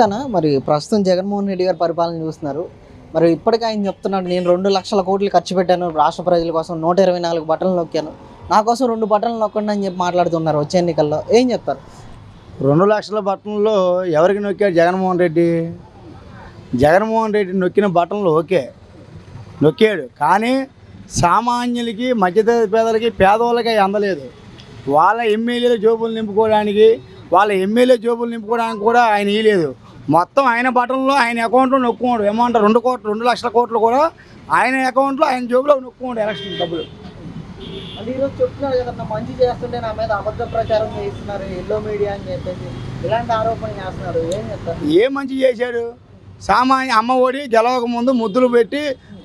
తన మరి ప్రస్తుతం జగన్మోహన్ రెడ్డి గారు పరిపాలన చూస్తున్నారు. మరి ఇప్పటికే ఆయన చెప్తున్నాడు నేను రెండు లక్షల కోట్లు ఖర్చు పెట్టాను రాష్ట్ర ప్రజల కోసం నూట ఇరవై నాలుగు బట్టలు నొక్కాను. నా కోసం రెండు బట్టలు నొక్కండి అని చెప్పి మాట్లాడుతున్నారు వచ్చే ఎన్నికల్లో. ఏం చెప్తారు? రెండు లక్షల బట్టన్లో ఎవరికి నొక్కాడు జగన్మోహన్ రెడ్డి? జగన్మోహన్ రెడ్డి నొక్కిన బటన్లు ఓకే నొక్కాడు. కానీ సామాన్యులకి మధ్యతరగతి పేదలకి పేదవాళ్ళకి అందలేదు. వాళ్ళ ఎమ్మెల్యేల జోబులు నింపుకోవడానికి వాళ్ళ ఎమ్మెల్యే జోబులు నింపుకోవడానికి కూడా ఆయన ఇయ్యలేదు. మొత్తం ఆయన బట్టన్లో ఆయన అకౌంట్లో నొక్కుకోడు అమౌంట్ రెండు కోట్లు రెండు లక్షల కోట్లు కూడా ఆయన అకౌంట్లో ఆయన జోబులో నొక్కుకోండి ఎలక్షన్ డబ్బులు. అంటే ఈరోజు చెప్తున్నారు కదన్నా మంచి చేస్తుంటే నా మీద అబద్ధ ప్రచారం చేస్తున్నారు ఎల్లో మీడియా అని చెప్పేసి. ఇలాంటి ఆరోపణ చేస్తున్నారు. ఏం చెప్తారు? ఏ మంచి చేశాడు? సామాన్య అమ్మ ఒడి గెలవక ముందు ముద్దులు పెట్టి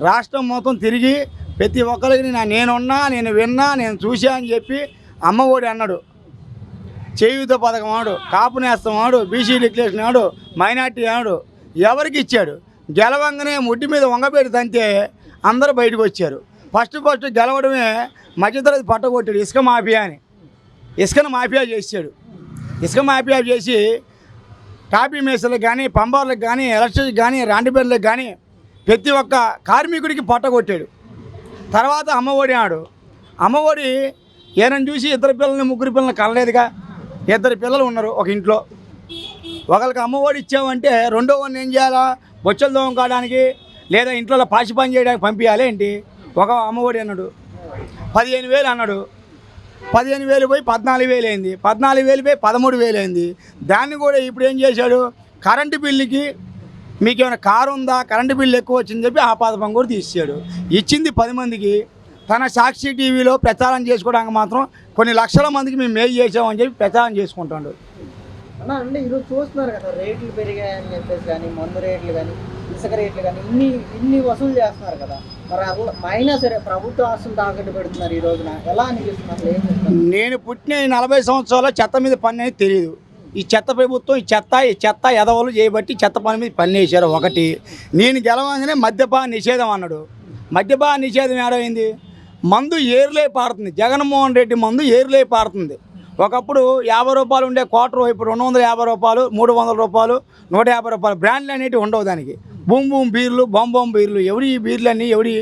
రాష్ట్రం మొత్తం తిరిగి ప్రతి ఒక్కరికి నా నేనున్నా నేను విన్నా నేను చూసా అని చెప్పి అమ్మ ఒడి అన్నాడు. చేయూత పథకం ఆడు కాపు నేస్తం ఆడు బీసీ డిక్లరేషన్ ఆడు మైనార్టీ ఆడు ఎవరికి ఇచ్చాడు? గెలవంగానే ముడ్డి మీద వంగబెట్టి తంతే అందరూ బయటకు వచ్చారు. ఫస్ట్ ఫస్ట్ గెలవడమే మధ్యతరగతి పట్టగొట్టాడు ఇసుక మాఫియా అని. ఇసుకను మాఫియా చేశాడు. ఇసుక మాఫియా చేసి కాపీ మేసలకు కానీ పంబార్లకు కానీ ఎలక్ట్రిక్ కానీ రాండిబెర్లకు కానీ ప్రతి ఒక్క కార్మికుడికి పట్టగొట్టాడు తర్వాత అమ్మఒడి ఆడు. అమ్మఒడి ఏనని చూసి ఇద్దరు పిల్లల్ని ముగ్గురు పిల్లల్ని కలలేదుగా. ఇద్దరు పిల్లలు ఉన్నారు ఒక ఇంట్లో. ఒకరికి అమ్మఒడి ఇచ్చామంటే రెండో వాడిని ఏం చేయాలా? బొచ్చలు దోమకాడానికి లేదా ఇంట్లో పాసి పని చేయడానికి పంపించాలి ఏంటి? ఒక అమ్మఒడి అన్నాడు. పదిహేను వేలు అన్నాడు. పదిహేను వేలు పోయి పద్నాలుగు వేలు అయింది. పద్నాలుగు వేలు పోయి పదమూడు వేలు అయింది. దాన్ని కూడా ఇప్పుడు ఏం చేశాడు? కరెంటు బిల్లుకి మీకు ఏమైనా కారు ఉందా? కరెంటు బిల్లు ఎక్కువ వచ్చిందని చెప్పి ఆ పథకం కూడా తీసాడు ఇచ్చింది పది మందికి. తన సాక్షి టీవీలో ప్రచారం చేసుకోవడానికి మాత్రం కొన్ని లక్షల మందికి మేము మేలు చేసామని చెప్పి ప్రచారం చేసుకుంటాడు. అంటే ఈరోజు చూస్తున్నారు కదా రేట్లు పెరిగాయని చెప్పేసి కానీ మందు రేట్లు కానీ ఇసుక రేట్లు కానీ ఇన్ని ఇన్ని వసూలు చేస్తున్నారు కదా. మరి అట్లా అయినా సరే ప్రభుత్వ ఆస్తులు తాకట్టు పెడుతున్నారు ఈ రోజున. ఎలా అనిపిస్తుంది? నేను పుట్టిన ఈ నలభై సంవత్సరాల చెత్త మీద పని అనేది తెలియదు ఈ చెత్త ప్రభుత్వం ఈ చెత్త ఈ చెత్త ఎదవలు చేయబట్టి చెత్త పని మీద పని వేశారు ఒకటి. నేను గెలవగానే మద్యపాన నిషేధం అన్నాడు. మద్యపాన నిషేధం ఏడైంది? మందు ఏరులే పారుతుంది. జగన్మోహన్ రెడ్డి మందు ఏరులే పారుతుంది. ఒకప్పుడు యాభై రూపాయలు ఉండే క్వార్టర్ ఇప్పుడు రెండు వందల యాభై రూపాయలు మూడు వందల రూపాయలు నూట యాభై రూపాయలు. బ్రాండ్లు అనేటివి ఉండవు దానికి. బూమ్ బూమ్ బీర్లు బొమ్ బొమ్ బీర్లు ఎవడి ఈ బీర్లన్నీ ఎవడి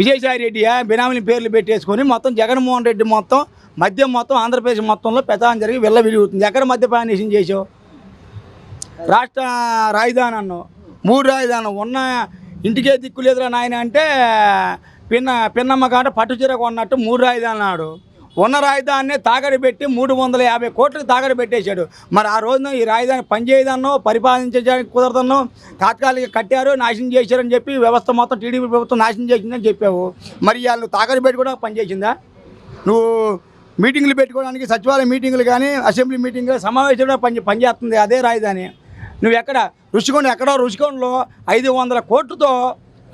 విజయసాయి రెడ్డి బినామీని పేర్లు పెట్టేసుకొని మొత్తం జగన్మోహన్ రెడ్డి మొత్తం మద్యం మొత్తం ఆంధ్రప్రదేశ్ మొత్తంలో ప్రచారం జరిగి వెళ్ళ విరుగుతుంది ఎక్కడ మద్యపాన నిషేధం చేసావు రాష్ట్ర రాజధాని అన్నావు. మూడు రాజధానం ఉన్న ఇంటికే దిక్కు లేదురా నాయన అంటే పిన్న పిన్నమ్మ కాంట పట్టుచీర కొన్నట్టు మూడు రాయిదాన్ని అన్నాడు. ఉన్న రాయిదాన్ని తాగడి పెట్టి మూడు వందల యాభై కోట్లకు తాగడి పెట్టేశాడు. మరి ఆ రోజున ఈ రాజధాని పనిచేయదన్నో పరిపాలించడానికి కుదరదన్నో తాత్కాలిక కట్టారు నాశనం చేశారని చెప్పి వ్యవస్థ మొత్తం టీడీపీ ప్రభుత్వం నాశనం చేసిందని చెప్పావు. మరి వాళ్ళు తాగడి పెట్టి కూడా పనిచేసిందా నువ్వు మీటింగ్లు పెట్టుకోవడానికి సచివాలయ మీటింగ్లు కానీ అసెంబ్లీ మీటింగ్లు కూడా పని పనిచేస్తుంది అదే రాజధాని నువ్వు ఎక్కడ రుషికొండ ఎక్కడో రుషికొండలో ఐదు వందల కోట్లతో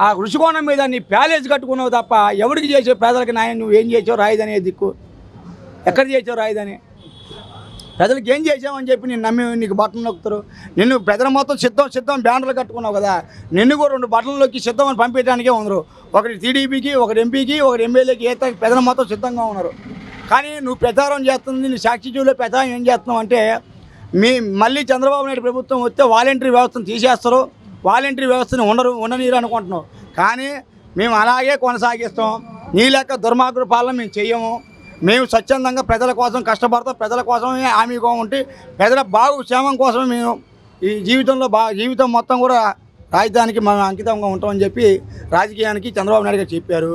ఆ ఋషికోణం మీద నీ ప్యాలెస్ కట్టుకున్నావు తప్ప ఎవరికి చేసావు? పేదలకు నాయన నువ్వు ఏం చేసావు? రాజధాని దిక్కు. ఎక్కడ చేసావు రాయదని? ప్రజలకు ఏం చేసావని చెప్పి నేను నమ్మి నీకు బట్టలు నొక్కుతారు. నిన్ను ప్రజల మొత్తం సిద్ధం సిద్ధం బ్యానర్లు కట్టుకున్నావు కదా. నిన్ను కూడా రెండు బట్టలలోకి సిద్ధం అని పంపించడానికే ఉన్నారు. ఒకటి టీడీపీకి ఒకటి ఎంపీకి ఒకటి ఎమ్మెల్యేకి ఏ ప్రజల మొత్తం సిద్ధంగా ఉన్నారు. కానీ నువ్వు ప్రచారం చేస్తుంది నీ సాక్షి జీవులో ప్రచారం ఏం చేస్తున్నావు అంటే మీ మళ్ళీ చంద్రబాబు నాయుడు ప్రభుత్వం వస్తే వాలంటరీ వ్యవస్థను తీసేస్తారు. వాలంటరీ వ్యవస్థను ఉండరు ఉండనీరు అనుకుంటున్నాం. కానీ మేము అలాగే కొనసాగిస్తాం. నీ లెక్క దుర్మార్గుడు పాలన మేము చెయ్యము. మేము స్వచ్ఛందంగా ప్రజల కోసం కష్టపడతాం ప్రజల కోసమే హామీగా ఉంటే ప్రజల బాగు క్షేమం కోసమే మేము ఈ జీవితంలో బా జీవితం మొత్తం కూడా రాజధానికి మనం అంకితంగా ఉంటామని చెప్పి రాజకీయానికి చంద్రబాబు నాయుడు గారు చెప్పారు.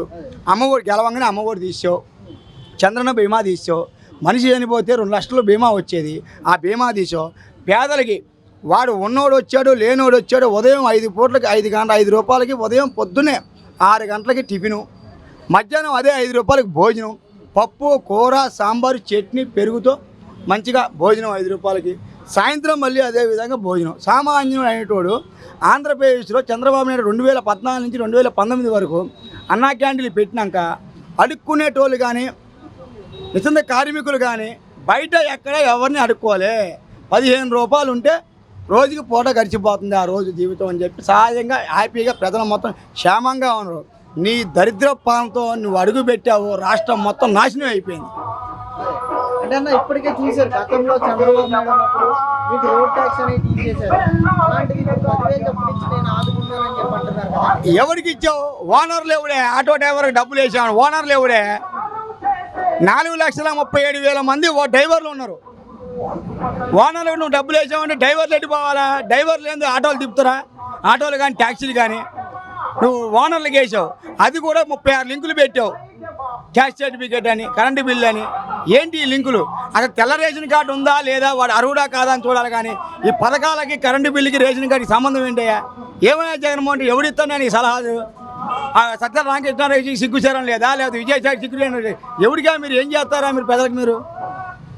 అమ్మఒడి గెలవంగానే అమ్మఒడి తీసావు చంద్రన బీమా తీసావు మనిషి చనిపోతే రెండు లక్షలు బీమా వచ్చేది. ఆ బీమా తీసావు పేదలకి వాడు ఉన్నోడు వచ్చాడు లేనోడు వచ్చాడు ఉదయం ఐదు పూట్లకి ఐదు గంటల ఐదు రూపాయలకి ఉదయం పొద్దున్నే ఆరు గంటలకి టిఫిను మధ్యాహ్నం అదే ఐదు రూపాయలకి భోజనం పప్పు కూర సాంబారు చట్నీ పెరుగుతో మంచిగా భోజనం ఐదు రూపాయలకి. సాయంత్రం మళ్ళీ అదే విధంగా భోజనం. సామాన్యుడు అనేటోడు ఆంధ్రప్రదేశ్లో చంద్రబాబు నాయుడు రెండు వేల పద్నాలుగు నుంచి రెండు వేల పంతొమ్మిది వరకు అన్నా క్యాంటీన్లు పెట్టినాక అడుక్కునేటోళ్ళు కానీ నిజంగా కార్మికులు కానీ బయట ఎక్కడ ఎవరిని అడుక్కోలే. పదిహేను రూపాయలు ఉంటే రోజుకి పూట గడిచిపోతుంది ఆ రోజు జీవితం అని చెప్పి సహజంగా హ్యాపీగా ప్రజలు మొత్తం క్షేమంగా ఉన్నారు. నీ దరిద్ర పాలనతో నువ్వు అడుగు పెట్టావు రాష్ట్రం మొత్తం నాశనం అయిపోయింది. అంటే అన్న ఇప్పటికే చూశారు గతంలో చంద్రబాబు నాయుడు ఉన్నప్పుడు మీకు రోడ్ ట్యాక్స్ అనేది తీసేశారు. అలాంటిది ఇప్పుడు పదివేలు డబ్బులు ఇచ్చి నేను ఆదుకున్నానని చెప్పి అంటున్నారు కదా. ఎవరికి ఇచ్చావు? ఓనర్లు ఎవడే ఆటో డ్రైవర్కి డబ్బులు వేసాను ఓనర్లు ఎవడే నాలుగు లక్షల ముప్పై ఏడు వేల మంది ఓ డ్రైవర్లు ఉన్నారు. ఓనర్లకు నువ్వు డబ్బులు వేసావంటే డ్రైవర్లు ఎట్టి పోవాలా? డ్రైవర్లు లేదు ఆటోలు తిప్పుతారా? ఆటోలు కానీ ట్యాక్సీలు కానీ? నువ్వు ఓనర్లకు వేసావు. అది కూడా ముప్పై ఆరు లింకులు పెట్టావు. క్యాష్ సర్టిఫికేట్ అని కరెంటు బిల్ అని. ఏంటి ఈ లింకులు? అక్కడ తెల్ల రేషన్ కార్డు ఉందా లేదా? వాడు అర్హుడా కాదా అని చూడాలి కానీ ఈ పథకాలకి కరెంటు బిల్లుకి రేషన్ కార్డుకి సంబంధం ఏంటయ్యా? ఏమైనా జగన్మోహన్ రెడ్డి? ఎవడిస్తాను ఇస్తాను నీకు సలహాలు? సత్య రామకృష్ణారెడ్డికి సిగ్గుచారం లేదా? లేదా విజయసాయి సిగ్గు ఎవరిగా మీరు ఏం చేస్తారా మీరు పెద్దలకు మీరు?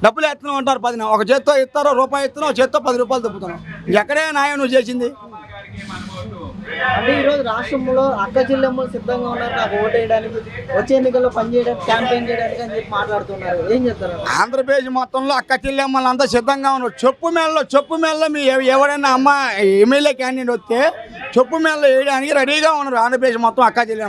డబ్బులు ఎత్తనం అంటారు పది ఒక చేత్తో ఇస్తారో రూపాయి ఇస్తున్నావు చేత్తో పది రూపాయలు తప్పుతున్నావు ఎక్కడే న్యాయం నువ్వు చేసింది? అంటే ఈ రోజు రాష్ట్రంలో అక్క చెల్లెమ్మలు సిద్ధంగా ఉన్నారు నాకు ఓటు వేయడానికి వచ్చే ఎన్నికల్లో పనిచేయడానికి క్యాంపెయిన్ చేయడానికి అని చెప్పి మాట్లాడుతున్నారు. ఏం చెప్తారు ఆంధ్రప్రదేశ్ మొత్తంలో అక్క చెల్లెమ్మలు అంతా సిద్ధంగా ఉన్నారు. చెప్పు మేళలో చెప్పు మేళలో మీ ఎవ- ఎవరైనా అమ్మ ఎమ్మెల్యే క్యాండిడేట్ వస్తే చెప్పు మేళలో వేయడానికి రెడీగా ఉన్నారు ఆంధ్రప్రదేశ్ మొత్తం అక్క చెల్లెమ్మ